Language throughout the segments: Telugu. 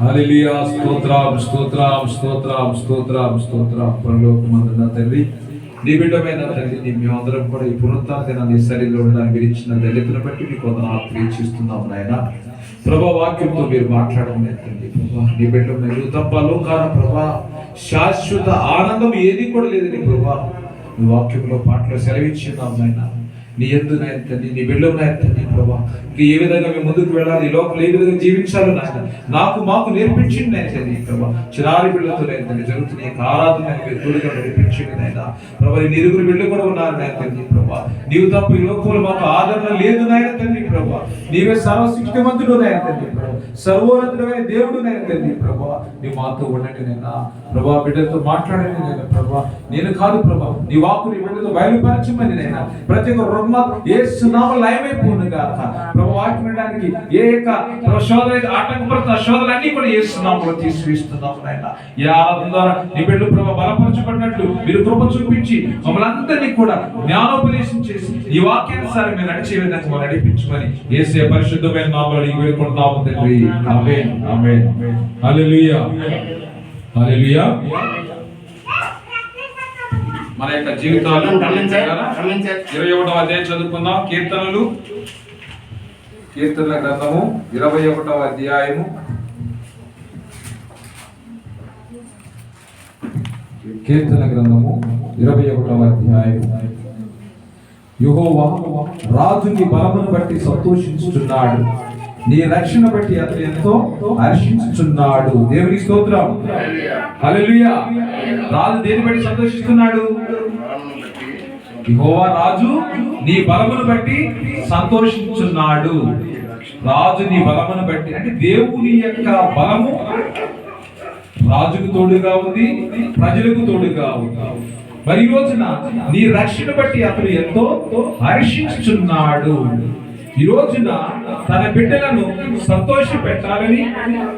హల్లెలూయా స్తోత్రం స్తోత్రం స్తోత్రం స్తోత్రం స్తోత్రం పరలోకమందున తల్లి నీ బిడ్డమైన తల్లి నీ మేమందరం కూడా ఈ పునరుత్న దినాన్ని శరీరంలో ఉండడానికి మీరు ఇచ్చిన దళితులను బట్టి మీకు వందన తెలియచేస్తున్నాం నాయన. ప్రభా వాక్యంతో మీరు మాట్లాడడం తండ్రి ప్రభా నీ బిడ్డ మీరు తప్ప లోకాల ప్రభా శాశ్వత ఆనందం ఏది కూడా లేదండి ప్రభా నీ వాక్యంలో పాటలు సెలవిచ్చున్నాం నాయన. నీ ఎందు నాయన తండ్రి నీ బిడ్డలో నాయన తండ్రి ప్రభా. ఇంకా ఏ విధంగా మేము ముందుకు వెళ్ళాలి ఈ లోపల ఏ విధంగా జీవించాలో నాయన నాకు మాకు నేర్పించింది నాయన తండ్రి ప్రభా. చిరారి బిడ్డలతో నాయన తండ్రి జరుగుతున్న యొక్క ఆరాధన మీరు తోడుగా నడిపించింది నాయన. ప్రభా నీ ఇరుగురు బిడ్డలు కూడా ఉన్నారు నాయన తండ్రి ప్రభా. నీవు తప్ప ఈ లోకంలో మాకు ఆదరణ లేదు నాయన తండ్రి ప్రభా. నీవే సర్వశక్తిమంతుడు నాయన తండ్రి ప్రభా. సర్వోన్నతుడమైన దేవుడు నేను తెలియదు ప్రభా నీ మాతో ఉండండి నాయన. ప్రభా బిడ్డలతో మాట్లాడండి నేను ప్రభా. నేను కాదు ప్రభా నీ వాకు నీ బిడ్డతో బయలుపరచమని నేను ప్రతి ఒక్క రొమ్మ ఏ సునామ లయమైపోను కాక ప్రభు వాక్యం వినడానికి ఏ యొక్క ప్రభా శోధన ఆటంకపడుతున్న శోధనలన్నీ కూడా ఏ సునామలో తీసుకుస్తున్నాము నాయన. ఈ ఆరాధన ద్వారా నీ బిడ్డలు ప్రభా బలపరచబడినట్లు మీరు కృప చూపించి మమ్మల్ని అందరినీ కూడా జ్ఞానోపదేశం చేసి ఈ వాక్యానుసారి మీరు నడిచే విధంగా నడిపించమని ఏసే పరిశుద్ధమైన నామలు వేడుకుంటున్నాము తండ్రి. ఆమేన్ ఆమేన్ హల్లెలూయా హల్లెలూయా మన యొక్క జీవితాలు ఇరవై ఒకటవ అధ్యాయం చదువుకుందాం. కీర్తనలు. కీర్తనల గ్రంథము ఇరవై ఒకటవ అధ్యాయము. కీర్తన గ్రంథము ఇరవై ఒకటవ అధ్యాయము. యెహోవా రాజుని బలమును బట్టి సంతోషించుచున్నాడు. నీ రక్షణ బట్టి అతను ఎంతో హర్షించుచున్నాడు. దేవుని స్తోత్రం. హల్లెలూయా. రాజు దేని బట్టి సంతోషిస్తున్నాడు? యెహోవా రాజు నీ బలమును బట్టి సంతోషించున్నాడు. రాజు నీ బలమును బట్టి అంటే దేవుని యొక్క బలము రాజుకు తోడుగా ఉంది ప్రజలకు తోడుగా ఉంది. మరి రోజున నీ రక్షణ బట్టి అతను ఎంతో హర్షించుచున్నాడు. ఈ రోజున తన బిడ్డలను సంతోష పెట్టాలని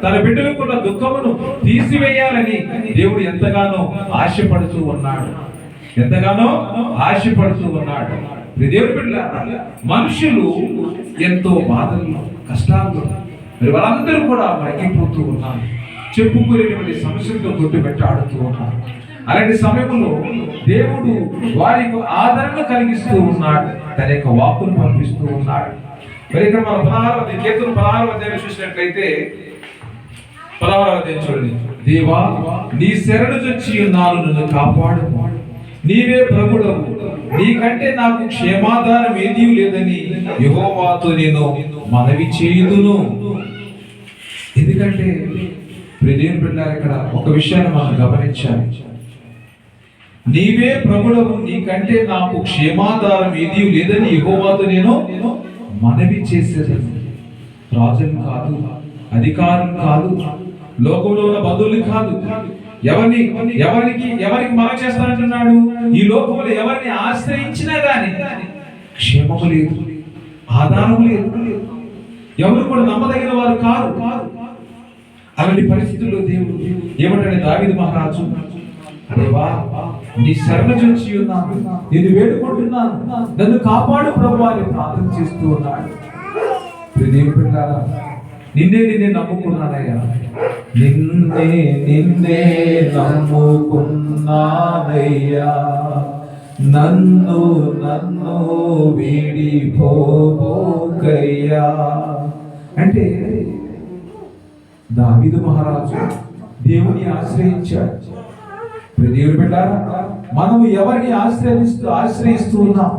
తన బిడ్డలకున్న దుఃఖమును తీసివేయాలని దేవుడు ఎంతగానో ఆశపడుతూ ఉన్నాడు. ఎంతగానో ఆశపడుతూ ఉన్నాడు. దేవుడి బిడ్డ మనుషులు ఎంతో బాధల్లో కష్టాల్లో మరి వాళ్ళందరూ కూడా మరిగిపోతూ ఉన్నారు. చెప్పుకునేటువంటి సమస్యలతో కొట్టుబెట్టి పెట్టాడుతూ ఉన్నారు. అలాంటి సమయంలో దేవుడు వారికి ఆదరణ కలిగిస్తూ ఉన్నాడు. తన యొక్క వాక్కును పంపిస్తూ ఉన్నాడు. మరి ఇక్కడ మన పదహారవ కేతులు పదహారవ అధ్యాయం చూసినట్లయితే పదహారవ అధ్యాయం చూడండి. దేవా నీ శరణు చొచ్చి ఉన్నాను నన్ను కాపాడు. నీవే ప్రభుడవు. నీకంటే నాకు క్షేమాధారం ఏదీ లేదని యెహోవాతో నేను మనవి చేయుదును. ఎందుకంటే ప్రదేం బిడ్డారు ఇక్కడ ఒక విషయాన్ని మనం గమనించాలి. నీవే ప్రభుడవు. నీకంటే నాకు క్షేమాధారం ఏదీ లేదని యెహోవాతో నేను మనవి చేసేది రాజులు కాదు అధికారం కాదు లోకంలో ఉన్న బంధువులు కాదు. ఎవరిని ఎవరికి ఎవరికి మనం చేస్తానంటున్నాడు? ఈ లోకంలో ఎవరిని ఆశ్రయించినా గాని క్షేమము లేదు ఆధారం లేదు. ఎవరు కూడా నమ్మదగిన వారు కాదు కాదు అలాంటి పరిస్థితుల్లో దేవుడు ఏమంటాడు? దావిది మహారాజు దేవా నీ శరణ చూచి ఉన్నాను. నేను వేడుకుంటున్నాను. నన్ను కాపాడు ప్రభు అని ప్రార్థన చేస్తూ ఉన్నాడు. ప్రియ నిన్నే నిన్నే నమ్ముకున్నానయ్యా. నిన్నే నిన్నే నమ్ముకున్నానయ్యా. నన్ను నన్ను వీడిపోబోకయ్యా అంటే దావిదు మహారాజు దేవుని ఆశ్రయించాడు. ప్రియ దేవుని బిడ్డారా మనము ఎవరిని ఆశ్రయిస్తూ ఆశ్రయిస్తూ ఉన్నాం?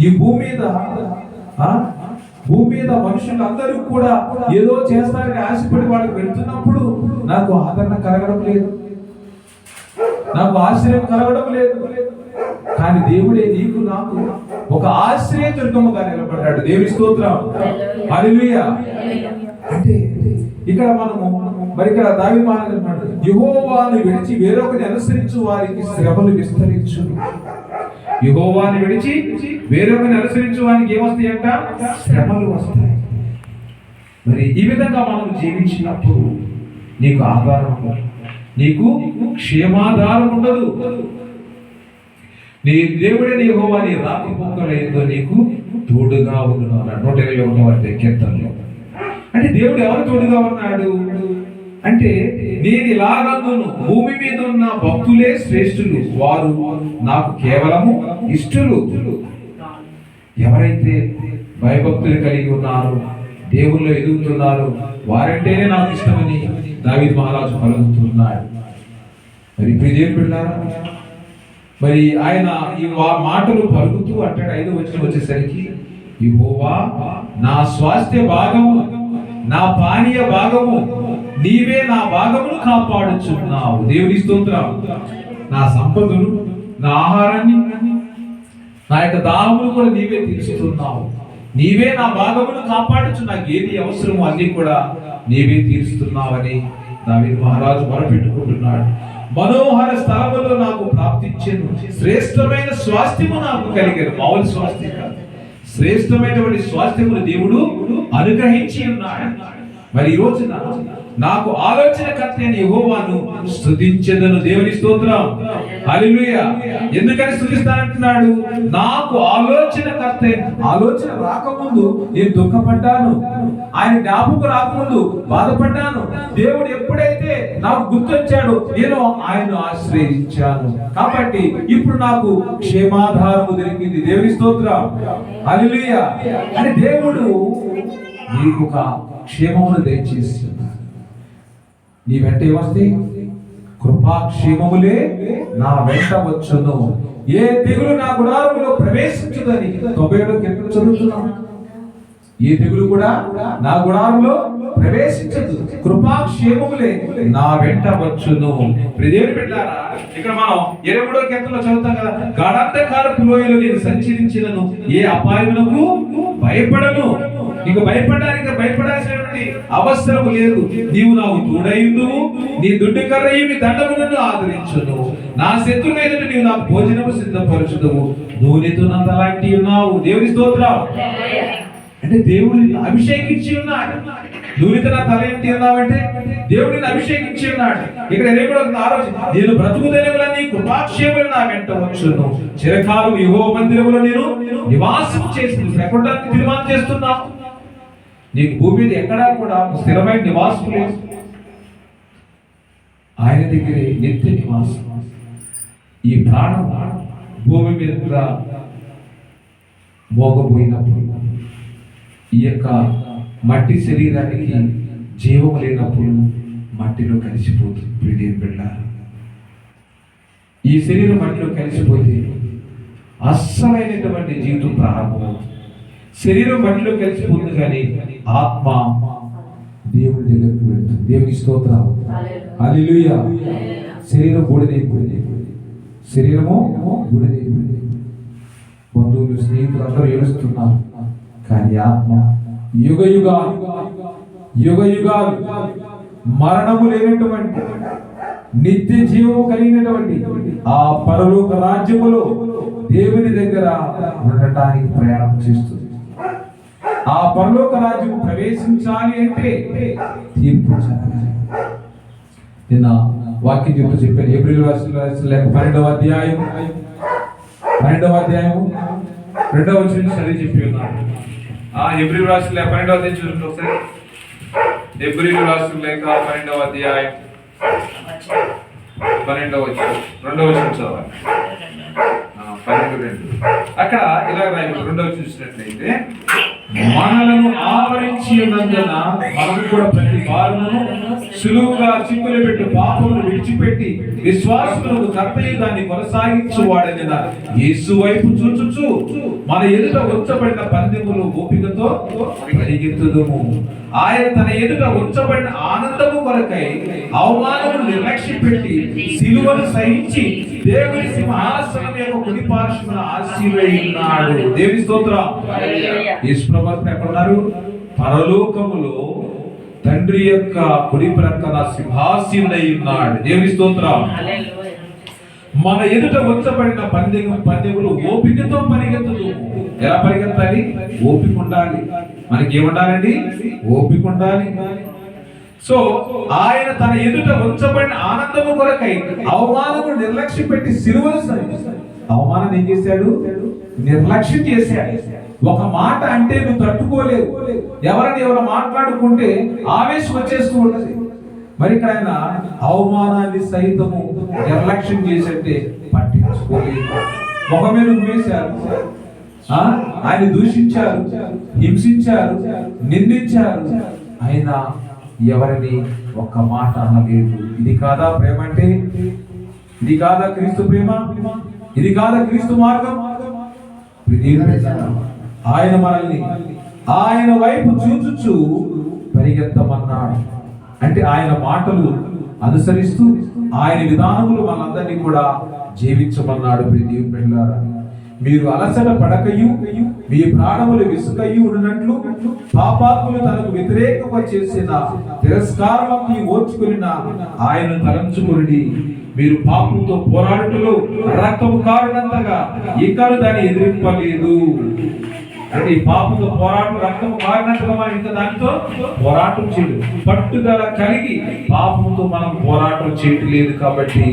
ఈ భూమి మీద ఆ, భూమి మీద మనుషులందరూ కూడా ఏదో చేస్తారని ఆశపడి వాళ్ళకి వెళ్తున్నప్పుడు నాకు ఆదరణ కలగడం లేదు. నాకు ఆశ్రయం కలగడం లేదు. కానీ దేవుడే నీకు నాకు ఒక ఆశ్రయ దుర్గముగా నిలబడ్డాడు. దేవుని స్తోత్రం. అంటే ఇక్కడ మనము మరి ఇక్కడ దావి మహారాజు యహోవాను విడిచి వేరొకరిని అనుసరించు వారికి శ్రమలు విస్తరించు యహోవాని విడిచి వేరొకరిని అనుసరించు వారికి ఏమొస్తాయంట శ్రమలు వస్తాయి. మరి ఈ విధంగా మనం జీవించినప్పుడు నీకు ఆధారం ఉండదు. నీకు క్షేమాధారం ఉండదు. నీ దేవుడే నీ యెహోవా నీ రాకపోకలేదో నీకు తోడుగా ఉండును అన్నాడు. నూట ఇరవై ఒకటో కీర్తనలో. అంటే దేవుడు ఎవరు తోడుగా ఉన్నాడు? అంటే నేను ఇలాగందును భూమి మీద ఉన్న భక్తులే శ్రేష్ఠులు. వారు నాకు కేవలము ఇష్టలు. ఎవరైతే భయభక్తులు కలిగి ఉన్నారు దేవుళ్ళు ఎదుగుతున్నారు వారంటేనే నాకు ఇష్టమని దావిద్ మహారాజు పలుకుతున్నాడు. మరి ప్రిజేం పిల్లారా మరి ఆయన ఈ వా- మాటలు పలుకుతూ అంటాడు ఐదు వచ్చిన వచ్చేసరికి యెహోవా నా స్వాస్థ్య భాగము నా పానీయ భాగము నీవే నా భాగమును కాపాడుచున్నావు. దేవుని స్తోత్రం నా సంపదను నా ఆహారాన్ని నా యొక్క దాహమును కూడా నీవే తీర్చుతున్నావు. నీవే నా భాగమును కాపాడుచు నాకు ఏది అవసరమో అన్ని కూడా నీవే తీరుస్తున్నావని దావీదు మహారాజు మొరపెట్టుకుంటున్నాడు. మనోహర స్థలములో నాకు ప్రాప్తించెను శ్రేష్టమైన స్వాస్థ్యము నాకు కలిగారు మామూలు స్వాస్థ్యం శ్రేష్టమైనటువంటి స్వాస్థ్యమును దేవుడు అనుగ్రహించి ఉన్నాడు. మరి ఈ రోజున నాకు ఆలోచన కర్తైన యహోవాను స్థుతించదను దేవుని స్తోత్రం. హల్లెలూయా. ఎందుకని స్థుతిస్తానంటున్నాడు నాకు ఆలోచన కర్త ఆలోచన రాకముందు నేను దుఃఖపడ్డాను. ఆయన జ్ఞాపకం రాకముందు బాధపడ్డాను. దేవుడు ఎప్పుడైతే నాకు గుర్తొచ్చాడు నేను ఆయన ఆశ్రయించాను. కాబట్టి ఇప్పుడు నాకు క్షేమాధారము దొరికింది. దేవుని స్తోత్రం. హల్లెలూయా. అని దేవుడు నీకు ఒక క్షేమమును దయచేస్తున్నాడు. నీ వెంట ఏమొస్తే కృపాక్షేమములే నా వెంట వచ్చును. ఏ తెగులు నా గుడారములో ప్రవేశించదని తొంభై ఏడు కీర్తన చదువుతున్నాం. ఏ తెగులు కూడా నా గుడారంలో ప్రవేశించదు. కృపాక్షేమములే. నా వెంట వచ్చును. ప్రదేవుని పెట్టారా ఇక్కడ మనం ఇరవై మూడో కీర్తనలో చదువుతాం కదా. గాఢాంధకారపు లోయలో నేను సంచరించినను. ఏ అపాయములకు భయపడను. నీకు భయపడడానికి భయపడాల్సినటువంటి అవసరం లేదు. నీవు నాకు తోడైందువు నీ దుడ్డు కర్రయ్యి నీ దండము నన్ను ఆదరించును. నా శత్రువు ఎదుట నీవు నాకు భోజనము సిద్ధపరచుదువు. నూనెతో నంత లాంటి ఉన్నావు. దేవుని స్తోత్రం. అంటే దేవుడిని అభిషేకించి ఉన్నాడు. నువ్వు నా తల ఏంటి అన్నావంటే దేవుడిని అభిషేకించి ఉన్నాడు. ఇక్కడ నేను కూడా ఆలోచన. నేను బ్రతుకు తెరవులని కృపాక్షేములు నా వెంట వచ్చును చిరకాలం యుగో మందిరములో నేను నివాసం చేసి ఎక్కడ తీర్మానం చేస్తున్నావు నీకు భూమి మీద ఎక్కడా కూడా స్థిరమైన నివాసం లేదు. ఆయన దగ్గరే నిత్య నివాసం. ఈ ప్రాణం భూమి మీద మోగబోయినప్పుడు ఈ యొక్క మట్టి శరీరానికి జీవం లేనప్పుడు మట్టిలో కలిసిపోతుంది ప్రియ బిడ్డ ఈ శరీరం మట్టిలో కలిసిపోతే అస్సలైనటువంటి జీవితం ప్రారంభమవుతుంది శరీరం మట్టిలో కలిసిపోతుంది కానీ ఆత్మ దేవుడి దగ్గరకు వెళ్తుంది. దేవుని స్తోత్రం హల్లెలూయా. శరీరం బూడిదైపోయింది శరీరము బూడిదైపోయింది బంధువులు స్నేహితులు అందరూ ఏడుస్తున్నారు. కార్యాత్మ ఆత్మ యుగ యుగ యుగాలు మరణము లేనటువంటి నిత్య జీవము కలిగినటువంటి ఆ పరలోక రాజ్యములో దేవుని దగ్గర ఉండటానికి ప్రయాణం చేస్తుంది. ఆ పరలోక రాజ్యం ప్రవేశించాలి అంటే తీర్పు నిన్న వాక్యం చెప్తూ చెప్పాను ఏప్రిల్ రాసిన లేక పన్నెండవ అధ్యాయం పన్నెండవ అధ్యాయం రెండవ వచ్చిన సరే చెప్పి ఉన్నాను. ఆ రాష్ట్రంలో పన్నెండవ అధ్యాయం చూడండి ఒకసారి. ఏప్రిల్ రాష్ట్రం లేక పన్నెండవ అధ్యాయం. పన్నెండవ రెండవ వచ్చిన చదవాలి. పన్నెండు రెండు. అక్కడ ఇలా రాయి రెండవ చూసినట్లయితే మనలను ఆవరించి ఉన్నందున కూడా ప్రతి వారమును సులువుగా చిక్కులు పెట్టి పాపమును విడిచిపెట్టి విశ్వాసములకు కర్తయ్య దాన్ని కొనసాగించు వాడని యేసు వైపు చూచుచు మన ఎదుట ఉంచబడిన పందెములు ఓపికతో పరిగెత్తుదము ఆయన తన ఎదుట ఉంచబడిన ఆనందము కొరకై అవమానము నిర్లక్ష్య పెట్టి సిలువను సహించి దేవుని సింహాసనం యొక్క కుడి పార్శ్వన ఆశీర్వదిన్నాడు దేవి స్తోత్రం. యేసుప్రభు ఎక్కడున్నారు? పరలోకములో తండ్రి యొక్క కుడి ప్రక్కన సింహాసీనుడై ఉన్నాడు. దేవి స్తోత్రం. మన ఎదుట ఉంచబడిన పందెం పందెములు ఓపికతో పరిగెత్తదు ఎలా పరిగెత్తాలి? ఓపిక ఉండాలి మనకి ఏముండాలండి ఓపిక ఉండాలి సో ఆయన తన ఎదుట ఉంచబడిన ఆనందము కొరకై అవమానము నిర్లక్ష్యం పెట్టి సిలువను అవమానం ఏం చేశాడు? నిర్లక్ష్యం చేశాడు. ఒక మాట అంటే నువ్వు తట్టుకోలేవు. ఎవరిని ఎవరు మాట్లాడుకుంటే ఆవేశం వచ్చేస్తూ ఉంటది. మరి ఇక్కడ ఆయన అవమానాన్ని సైతము నిర్లక్ష్యం చేసంటే పట్టించుకోలేదు. ఒక మీద వేశారు ఆయన దూషించారు హింసించారు నిందించారు. ఆయన ఎవరిని ఒక్క మాట అనలేదు. ఇది కాదా ప్రేమ అంటే? ఇది కాదా క్రీస్తు ప్రేమ? ఇది కాదా క్రీస్తు మార్గం? ఆయన మనల్ని ఆయన వైపు చూచుచు పరిగెత్తమన్నాడు. అంటే ఆయన మాటలు అనుసరిస్తూ ఆయన విధానములు మనందరినీ కూడా జీవించమన్నాడు ప్రతి పిల్లారా మీరు అలసట పడకయు మీ ప్రాణములు విసుకయ్యి ఉన్నట్లు పాపాత్ములు తనకు వ్యతిరేకంగా చేసిన తిరస్కారాన్ని ఓర్చుకుని ఆయన తలంచుకుని మీరు పాపంతో పోరాడుటలో రక్తము కారణంతగా ఇక్కడ దాన్ని ఎదిరింపలేదు. అంటే ఈ పాపంతో పోరాటం రక్తం మారినట్టుగా మనం ఇంత దానితో పోరాటం చేయలేదు. పట్టుదల కలిగి పాపంతో మనం పోరాటం చేయట్లేదు కాబట్టి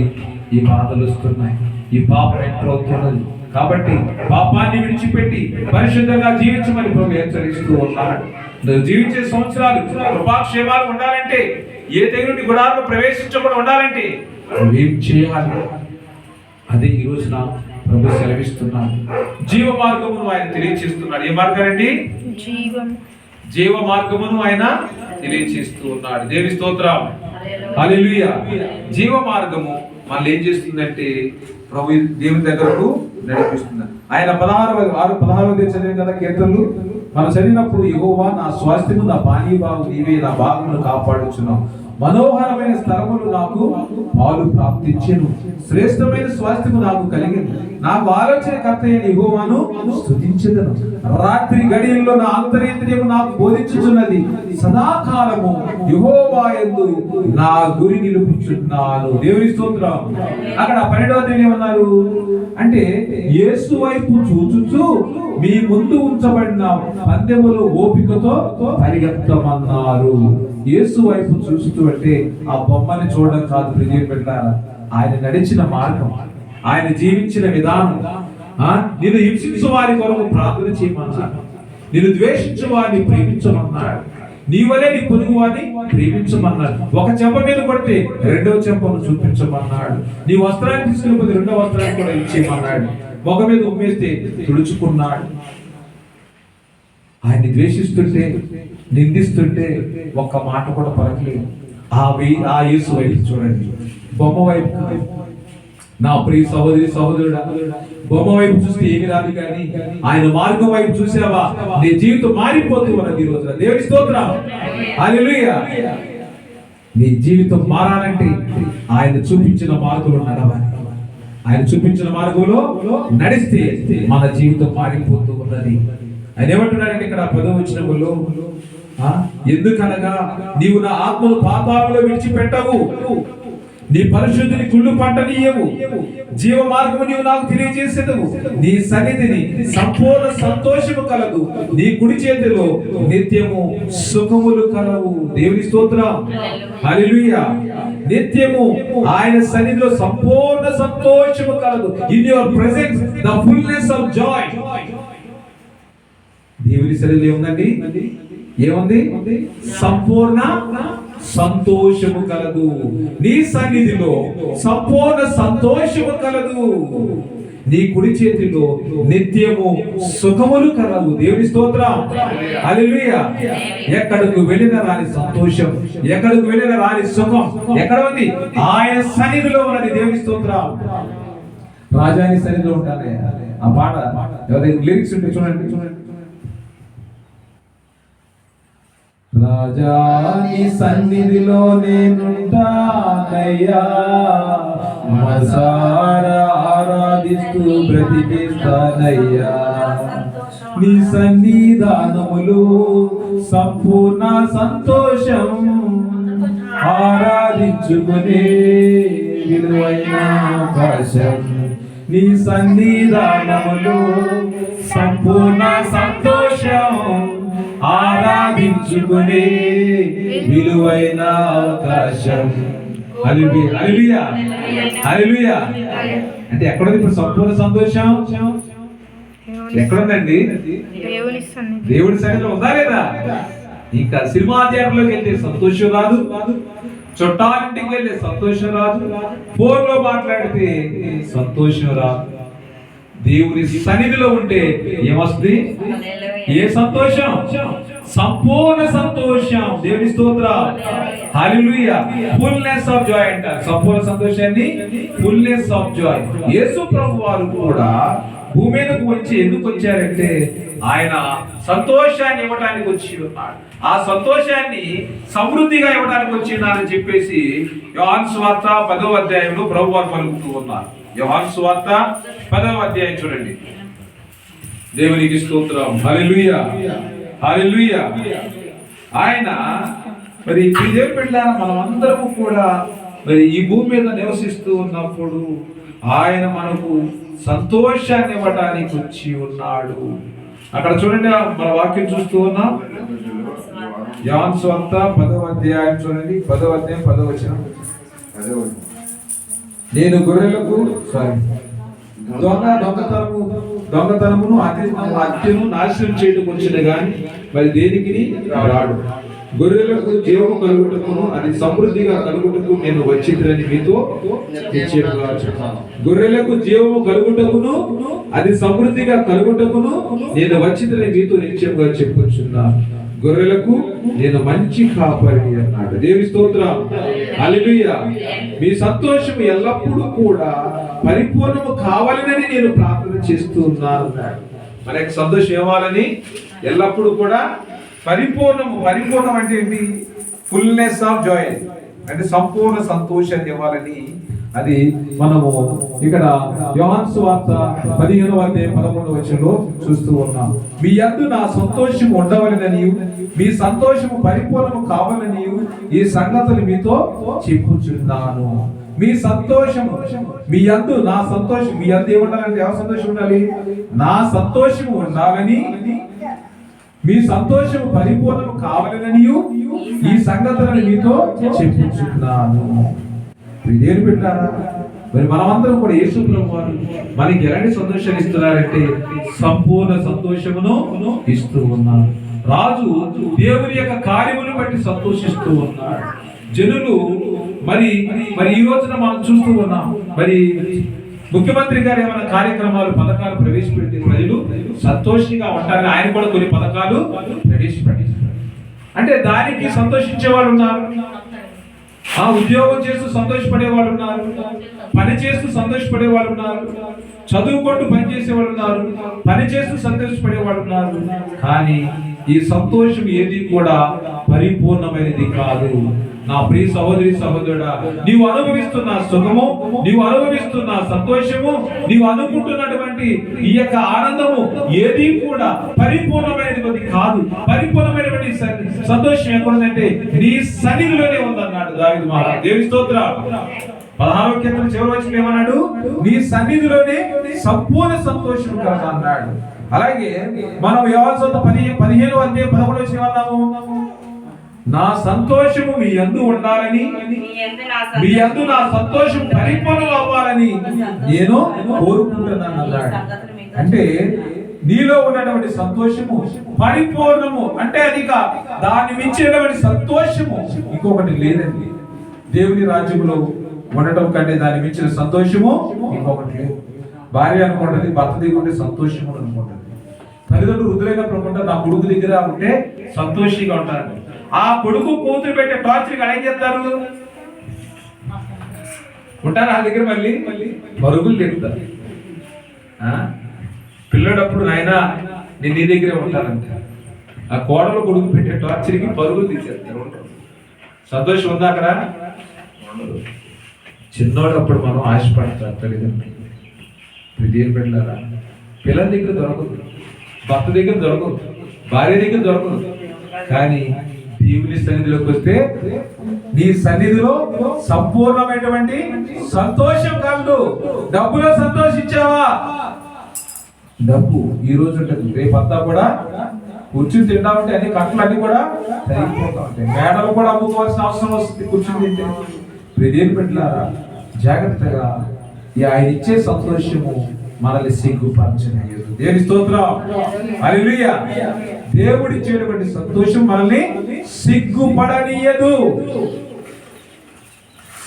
ఈ బాధలు వస్తున్నాయి. ఈ పాపం ఎంట్రవుతున్నది కాబట్టి పాపాన్ని విడిచిపెట్టి పరిశుద్ధంగా జీవించమని ప్రభు హెచ్చరిస్తూ ఉన్నాడు. జీవించే సంవత్సరాలు కృపాక్షేమాలు ఉండాలంటే ఏ తెగులు నీ గుడాలను ప్రవేశించకుండా ఉండాలంటే నువ్వేం చేయాలి? అదే ఈ రోజున ప్రభు సెలవిస్తున్నాడు జీవ మార్గమును ఆయన తెలియచేస్తున్నాడు. ఏ మార్గం అండి జీవం మార్గమును ఆయన తెలియచేస్తూ ఉన్నాడు. దేవి స్తోత్రం. జీవ మార్గము మళ్ళీ ఏం చేస్తుందంటే ప్రభు దేవుని దగ్గరకు నడిపిస్తుంది ఆయన పదహారవ ఆరు పదహారవ చదివాం కదా కీర్తనలు. మనం చదివినప్పుడు యెహోవా నా స్వాస్థ్యము నా పానీయ బాగు నీవే నా భాగమును కాపాడుచున్నావు. మనోహరమైన స్థలములు నాకు పాలు ప్రాప్తించెను. శ్రేష్టమైన స్వాస్థ్యము నాకు కలిగింది. నాకు ఆలోచనకర్త అయిన యెహోవాను స్థుతించదను రాత్రి గడియల్లో నా అంతరేంద్రియము నాకు బోధించుచున్నది. సదాకాలము యెహోవా ఎందు నా గురి నిలుపుచున్నాను. దేవుని స్తోత్రం. అక్కడ పన్నెండవ ఏమన్నారు? అంటే యేసు వైపు చూచుచు మీ ముందు ఉంచబడిన పందెములు ఓపికతో పరిగెత్తమన్నారు. యేసు వైపు చూస్తూ అంటే ఆ బొమ్మని చూడడం కాదు ప్రియ పెట్టారా ఆయన నడిచిన మార్గం. ఆయన జీవించిన విధానం. ఆ? హింసించు వారి కొరకు ప్రార్థన చేయమన్నాడు. నేను ద్వేషించు వారిని ప్రేమించమన్నాడు. నీ వలే నీ పొరుగు వారిని ప్రేమించమన్నాడు. ఒక చెంప మీద కొడితే రెండవ చెంపను చూపించమన్నాడు. నీ వస్త్రాన్ని తీసుకుని రెండవ వస్త్రాన్ని కూడా ఇచ్చేయమన్నాడు. ఒక మీద ఉమ్మేస్తే తుడుచుకున్నాడు. ఆయన్ని ద్వేషిస్తుంటే నిందిస్తుంటే ఒక్క మాట కూడా పలకలేదు. ఆ వే- ఆ యేసు వైపు చూడండి. బొమ్మ వైపు నా ప్రియ సహోదరి సహోదరుడా బొమ్మ వైపు చూస్తే ఏమి రాదు కానీ ఆయన మార్గం వైపు చూసావా? నీ జీవితం మారిపోతుంది ఉన్నది ఈ రోజున. దేవుని స్తోత్రం. నీ జీవితం మారాలంటే ఆయన చూపించిన మార్గంలో నడవాలి. ఆయన చూపించిన మార్గంలో నడిస్తే మన జీవితం మారిపోతూ ఉన్నది. ఆయన ఏమంటున్నారంటే ఇక్కడ పదవి వచ్చినప్పుడు ఎందుకనగా నీవు నా ఆత్మను పాపాలలో విడిచిపెట్టవు. నీ పరిశుద్ధిని కుళ్ళు పట్టనీయవు. జీవ మార్గము నీవు నాకు తెలియజేసేదవు. నీ సన్నిధిని సంపూర్ణ సంతోషము కలదు. నీ కుడి చేతిలో నిత్యము సుఖములు కలవు. దేవుని స్తోత్ర. హల్లెలూయా. నిత్యము ఆయన సన్నిధిలో సంపూర్ణ సంతోషము కలదు. In your presence the fullness of joy దేవుని సన్నిధిలో ఏముందండి ఏముంది? సంపూర్ణ సంతోషము కలదు. నీ సన్నిధిలో సంపూర్ణ సంతోషము కలదు. నీ కుడి చేతిలో నిత్యము సుఖములు కలవు. దేవుని స్తోత్రం. హల్లెలూయా. ఎక్కడకు వెళ్ళిన రాని సంతోషం ఎక్కడకు వెళ్ళిన రాని సుఖం. ఎక్కడ ఉంది? ఆయన సన్నిధిలో ఉన్నది. దేవుని స్తోత్రం. రాజాని సన్నిధిలో ఉంటానే ఆ పాట ఎవరైనా లిరిక్స్ ఉంటే చూడండి చూడండి. రాజాని సన్నిధిలో నేనుంటానయ్యా. మనసారా ఆరాధిస్తూ బ్రతికిస్తానయ్యా. నీ సన్నిధానములు సంపూర్ణ సంతోషం ఆరాధించుకునే విలువైన భాషం. నీ సన్నిధానములు సంపూర్ణ సంతోషం ఆరాధించుకునే విలువైన అవకాశం. అంటే ఎక్కడ ఉంది ఇప్పుడు సంపూర్ణ సంతోషం? ఎక్కడుందండి? దేవుడి సన్నిధిలో ఉందా లేదా? ఇంకా సినిమా థియేటర్లోకి వెళ్తే సంతోషం రాదు. చుట్టాలింటికి వెళ్తే సంతోషం రాదు. ఫోన్లో మాట్లాడితే సంతోషం రాదు. దేవుని సన్నిధిలో ఉంటే ఏమొస్తుంది? ఏ సంతోషం? సంపూర్ణ సంతోషం. దేవుని స్తోత్ర. హల్లెలూయా ఫుల్నెస్ ఆఫ్ జాయ్ అంటారు. సంపూర్ణ సంతోషాన్ని ఫుల్నెస్ ఆఫ్ జాయ్ యేసు ప్రభు వారు కూడా భూమి మీదకు వచ్చి ఎందుకు వచ్చారంటే ఆయన సంతోషాన్ని ఇవ్వడానికి వచ్చి ఉన్నాడు ఆ సంతోషాన్ని సమృద్ధిగా ఇవ్వడానికి వచ్చినారని చెప్పేసి యోహాన్ స్వార్త పదవ అధ్యాయంలో ప్రభు వారు పలుకుతూ ఉన్నారు. యోహాన్ స్వార్త పదవ అధ్యాయం చూడండి. దేవునికి స్తోత్రం. హల్లెలూయా. హల్లెలూయా. ఆయన మరి ఈ దేవుని బిడ్డ మనం అందరము కూడా మరి ఈ భూమి మీద నివసిస్తూ ఉన్నప్పుడు ఆయన మనకు సంతోషాన్ని ఇవ్వడానికి వచ్చి ఉన్నాడు. అక్కడ చూడండి మన వాక్యం చూస్తూ ఉన్నాం. యాన్ స్వంత పదవ అధ్యాయం చూడండి. పదవ అధ్యాయం పదవ వచనం. నేను గొర్రెలకు సారీ దొంగ దొంగతనము దొంగతనమును అతి హత్యను నాశనం చేయడం వచ్చిన గాని మరి దేనికి రాడు. గొర్రెలకు జీవము కలుగుటకును అది సమృద్ధిగా కలుగుటకు నేను వచ్చిందని మీతో గొర్రెలకు జీవము కలుగుటకును అది సమృద్ధిగా కలుగుటకును నేను వచ్చిందని మీతో నిశ్చయముగా చెప్పుచున్నాను. గొర్రెలకు నేను మంచి కాపరిని అన్నాడు. దేవి స్తోత్రం. హల్లెలూయా. మీ సంతోషం ఎల్లప్పుడూ కూడా పరిపూర్ణము కావాలని నేను ప్రార్థన చేస్తూ ఉన్నాను అన్నాడు. మనకి సంతోషం ఇవ్వాలని ఎల్లప్పుడూ కూడా పరిపూర్ణము పరిపూర్ణం అంటే ఏంటి? ఫుల్నెస్ ఆఫ్ జాయ్ అంటే సంపూర్ణ సంతోషాన్ని ఇవ్వాలని. అది మనము ఇక్కడ యోహాన్ వార్త పదిహేను అధ్యాయం పదకొండు వచ్చంలో చూస్తూ ఉన్నాం. మీ అందు నా సంతోషం ఉండవలనని మీ సంతోషము పరిపూర్ణము కావాలని ఈ సంగతులు మీతో చెప్పుచున్నాను. మీ సంతోషము మీ అందు నా సంతోషం మీ అందు ఏముండాలంటే ఎవరి సంతోషం ఉండాలి? నా సంతోషము ఉండాలని మీ సంతోషము పరిపూర్ణము కావాలని ఈ సంగతులను మీతో చెప్పుచున్నాను. ఇదేం పెట్టారా మరి మనమందరం కూడా యేసు ప్రభు వారు మనకి ఎలాంటి సంతోషాన్ని ఇస్తున్నారంటే సంపూర్ణ సంతోషమును ఇస్తూ ఉన్నారు రాజు దేవుని యొక్క కార్యమును బట్టి సంతోషిస్తూ ఉన్నాడు. జనులు మరి మరి ఈ రోజున మనం చూస్తూ ఉన్నాం. మరి ముఖ్యమంత్రి గారు ఏమైనా కార్యక్రమాలు పథకాలు ప్రవేశపెడితే ప్రజలు సంతోషంగా ఉంటారని ఆయన కూడా కొన్ని పథకాలు ప్రవేశపెట్టారు. అంటే దానికి సంతోషించే వాళ్ళు ఉన్నారు. ఆ ఉద్యోగం చేస్తూ సంతోషపడే వాళ్ళు ఉన్నారు. పని చేస్తూ సంతోషపడే వాళ్ళు ఉన్నారు. చదువుకుంటూ పని చేసే వాళ్ళు ఉన్నారు. పని చేస్తూ సంతోషపడే వాళ్ళు ఉన్నారు. కానీ ఈ సంతోషం ఏది కూడా పరిపూర్ణమైనది కాదు. నా ప్రియ సహోదరి సహోదరుడా నీవు అనుభవిస్తున్న సుఖము నీవు అనుభవిస్తున్న సంతోషము నీవు అనుకుంటున్నటువంటి ఈ యొక్క ఆనందము ఏది కూడా పరిపూర్ణమైనది కాదు. పరిపూర్ణమైనటువంటి సంతోషం ఎక్కడుందంటే నీ సన్నిధిలోనే ఉందన్నాడు దావిది మహారాజ్. దేవి స్తోత్ర పదహారో కీర్తన చివరి వచ్చిన ఏమన్నాడు? నీ సన్నిధిలోనే సంపూర్ణ సంతోషం కదా అన్నాడు అలాగే మనం వ్యవస్థ పది పదిహేను అంతే పదకొండు వచ్చిన అన్నాము నా సంతోషము మీ అందు ఉండాలని మీ అందు నా సంతోషం పరిపూర్ణం అవ్వాలని నేను కోరుకుంటున్నాను అన్నాడు. అంటే నీలో ఉన్నటువంటి సంతోషము పరిపూర్ణము అంటే అది దాన్ని మించినటువంటి సంతోషము ఇంకొకటి లేదండి. దేవుని రాజ్యంలో ఉండటం కంటే దాన్ని మించిన సంతోషము ఇంకొకటి లేదు. భార్య అనుకుంటుంది భర్త దగ్గర ఉంటే సంతోషము అనుకుంటుంది. తల్లిదండ్రులు వృద్ధులైనప్పుడు అనుకుంటారు నా కొడుకు దగ్గర ఉంటే సంతోషంగా ఉంటారు ఆ కొడుకు కూతురు పెట్టే టార్చర్ ఏం చేస్తారు? ఉంటారు ఆ దగ్గర మళ్ళీ? మళ్ళీ పరుగులు తిరుగుతారు పిల్లడప్పుడు నాయన నేను నీ దగ్గరే ఉంటానంట. ఆ కోడలు కొడుకు పెట్టే టార్చర్కి పరుగులు తీసేస్తారు. ఉండరు. సంతోషం ఉందా అక్కడ? ఉండదు. చిన్నోడప్పుడు మనం ఆశపడతాం తల్లిదండ్రులు. విధిని పెట్టారా పిల్లల దగ్గర దొరకదు. భర్త దగ్గర దొరకదు భార్య దగ్గర దొరకదు. కానీ దేవుని సన్నిధిలోకి వస్తే నీ సన్నిధిలో సంపూర్ణమైనటువంటి సంతోషం కలదు. డబ్బులో సంతోషించావా? డబ్బు ఈ రోజు ఉంటుంది. రేపంతా కూడా కూర్చుని తింటా ఉంటే అన్ని కట్టలు అన్ని కూడా తరిగిపోతా ఉంటాయి. మేడలు కూడా అమ్ముకోవాల్సిన అవసరం వస్తుంది కూర్చుని తింటే. ప్రదేని పెట్టారా జాగ్రత్తగా ఈ ఆయన ఇచ్చే సంతోషము మనల్ని సిగ్గుపరచనయ్యదు దేని స్తోత్రం. హల్లెలూయా దేవుడిచ్చేటువంటి సంతోషం మనల్ని సిగ్గుపడనీయదు.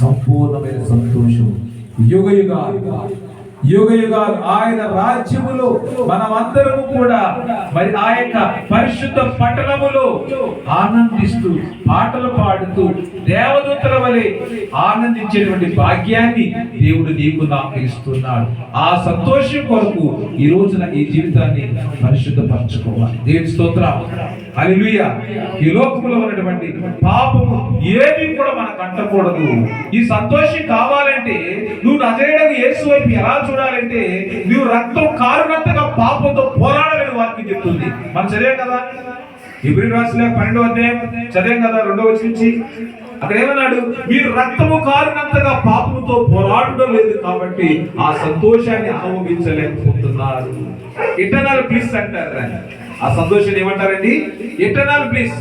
సంపూర్ణమైన సంతోషం. యుగ యుగాలు యుగ యుగాలు ఆయన రాజ్యములో మనమందరము కూడా మరి ఆ యొక్క పరిశుద్ధ పట్టణములో ఆనందిస్తూ పాటలు పాడుతూ దేవదూతల వలె ఆనందించేటువంటి భాగ్యాన్ని దేవుడు నీకు నాకు ఇస్తున్నాడు ఆ సంతోషం కొరకు ఈ రోజున ఈ జీవితాన్ని పరిశుద్ధపరచుకోవాలి. దేవుని స్తోత్రం. అలిలుయ ఈ లోకంలో ఉన్నటువంటి పాపము ఏమి కూడా మనకు అంటకూడదు ఈ సంతోషం కావాలంటే నువ్వు నజరేడకు యేసు వైపు ఎలా చూడాలంటే నువ్వు రక్తం కారునంతగా పాపంతో పోరాడలేని వాక్యం చెప్తుంది. మనం చదివే కదా? ఇబ్రి రాసిన పన్నెండో అధ్యాయం చదివాం కదా? రెండో వచ్చి నుంచి. అక్కడ ఏమన్నాడు? మీరు రక్తము కారినంతగా పాపముతో పోరాడడం లేదు కాబట్టి ఆ సంతోషాన్ని అనుభవించలేకపోతున్నారు. ఇంటర్నల్ పీస్ అంటారు దాన్ని. ఆ సంతోషాన్ని ఏమంటారండి? ఇంటర్నల్ ప్లీజ్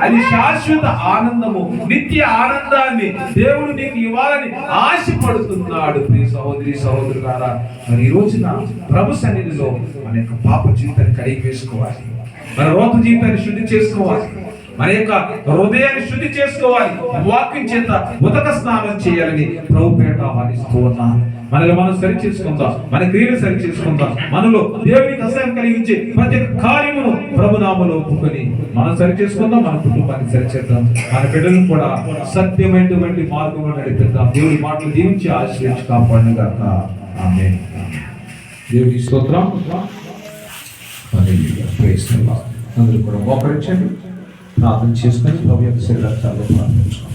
అది శాశ్వత ఆనందము నిత్య ఆనందాన్ని దేవుడు నీకు ఇవ్వాలని ఆశపడుతున్నాడు. ప్రియ సహోదరి సహోదరులారా మరి ఈ రోజున ప్రభు సన్నిధిలో మన యొక్క పాప జీవితాన్ని కడిగి వేసుకోవాలి. మన రోత జీవితాన్ని శుద్ధి చేసుకోవాలి. మన యొక్క హృదయాన్ని శుద్ధి చేసుకోవాలి. వాక్యం చేత ఉతక స్నానం చేయాలని ప్రభు పేట ఆహ్వానిస్తూ మనల్ని మనలో మనం సరి చేసుకుందాం మన క్రియలు సరి చేసుకుందాం మనలో దేవునికి అసహ్యం కలిగించే ప్రతి కార్యమును ప్రభునామలో ఒప్పుకొని మనం సరి చేసుకుందాం మన కుటుంబాన్ని సరి చేద్దాం మన బిడ్డలను కూడా సత్యమైనటువంటి మార్గంలో నడిపిద్దాం. దేవుడి మాటలు దీవించి ఆశ్రయించి కాపాడిన గాక ఆమె దేవుడి స్తోత్రం. అందరూ కూడా మోకరించండి. ప్రార్థన చేసుకొని ప్రభు యొక్క శరీరాలు ప్రార్థించుకోండి